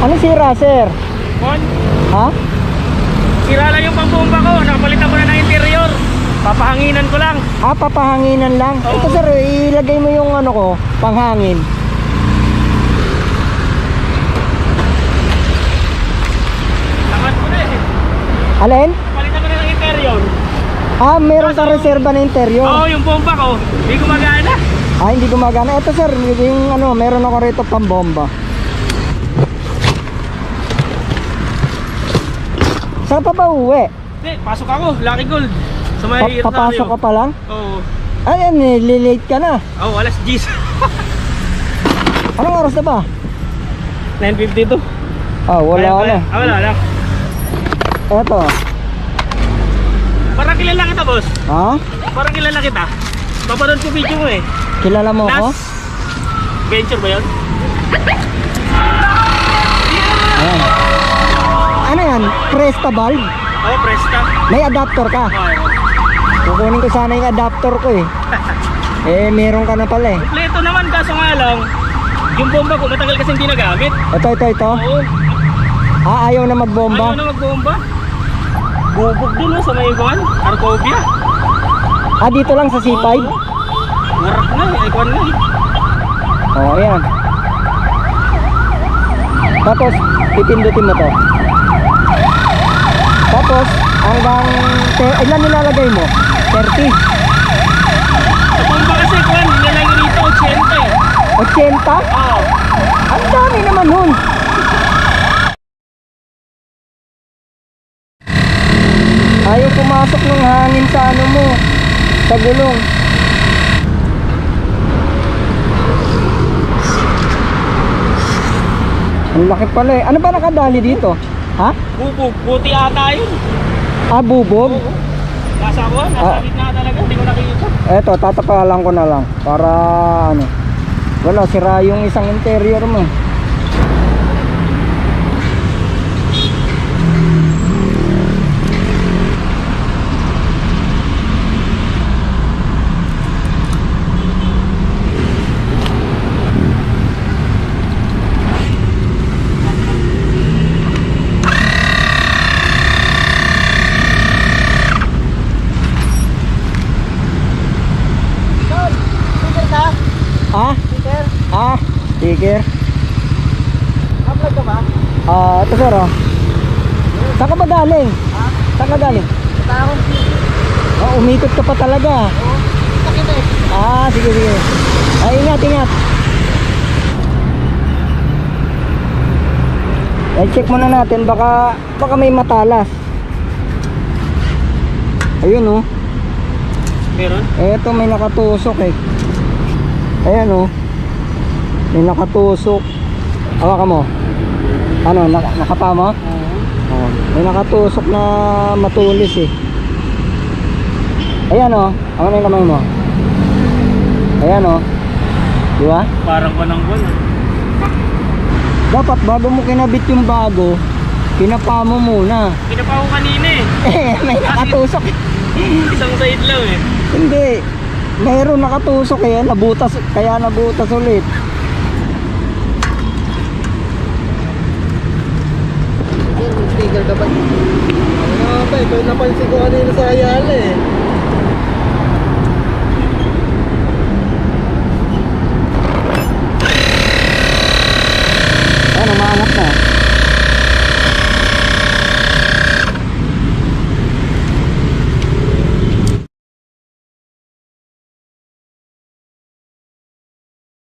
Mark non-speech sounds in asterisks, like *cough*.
Ano sira, sir? Mon, Ha? sira lang yung pambomba ko. Nakapalitan ko na ng interior. Papahanginan ko lang. Ah, papahanginan lang. Oo. Ito sir, ilagay mo yung ano ko, panghangin. Lakas ko na eh. Alin? Palitan ko na ng interior. Ah, meron kang reserva na interior. Oo, yung bomba ko. Hindi gumagana. Ah, hindi gumagana. Ito sir, yung ano, meron ako rito pambomba. Saan pa ba uwi? Hindi, pasok ako. Lucky Gold. Sa may Pa- papasok ka pa lang? Oo. Ay, nililate ka na. Oh, alas 10. *laughs* Anong oras na ba? 9.52. Ah, wala Kaya- na. Ah, wala lang. Eto. Parang kilala kita, boss. Ha? Parang kilala kita. Papanood ko video mo eh. Kilala mo ako? Last venture ba yun? Ayan. Yan? Presta valve? Oo, Presta. May adapter ka? Oo. Kukunin ko sana yung adapter ko eh. *laughs* Eh, meron ka na pala eh. Kompleto naman, kaso nga lang, yung bomba ko matagal kasi hindi nagamit. Ito, ito, ito. Oo. Ah, ayaw na magbomba. Ayaw na magbomba. Bubog dun oh, sa may iguan. Arcovia. Ah, dito lang sa C5? Oo. Warak na eh, iguan na eh. Oo, oh, ayan. Tapos, pipindutin mo to. Tapos, hanggang, te- ilan nilalagay mo? 30? Sa bomba kasi iguan, nilalagay rito 80 eh. 80? Oo. Ang dami naman nun. Ayaw pumasok ng hangin sa ano mo, sa gulong. Ang laki pala eh. Ano ba nakadali dito? Ha? Bubog, buti ata yun. Ah, bubog? Oo. Nasa ako, nasa Ah. gitna talaga, hindi ko nakikita. Eto, tatapalan ko na lang para ano. Wala, sira yung isang interior mo. Ah? Peter, Ah, sticker. upload ka ba? Ah, ito sir oh. Saan ka ba galing? Ha? Saan ka galing? Sa akong city. Oh, umikot ka pa talaga. Oo. Sakit eh. Ah, sige sige. Ay, ingat, ingat. Ay, check muna natin baka baka may matalas. Ayun oh. Meron? Eto may nakatusok eh. Ayan oh. May nakatusok. Hawakan mo. Ano, naka, nakapa mo? Oo. Oh, may nakatusok na matulis eh. Ayan oh. Ano na yung kamay mo? Ayan oh. Di ba? Parang pananggon. ah. Dapat bago mo kinabit yung bago, pinapa mo muna. Pinapa ko kanina eh. Eh, may nakatusok. *laughs* Isang side lang eh. Hindi. Mayroon nakatusok kaya nabutas, kaya nabutas ulit. Sticker ka ba? Ano ba? Ito yung napansin ko kanina sa Ayala eh.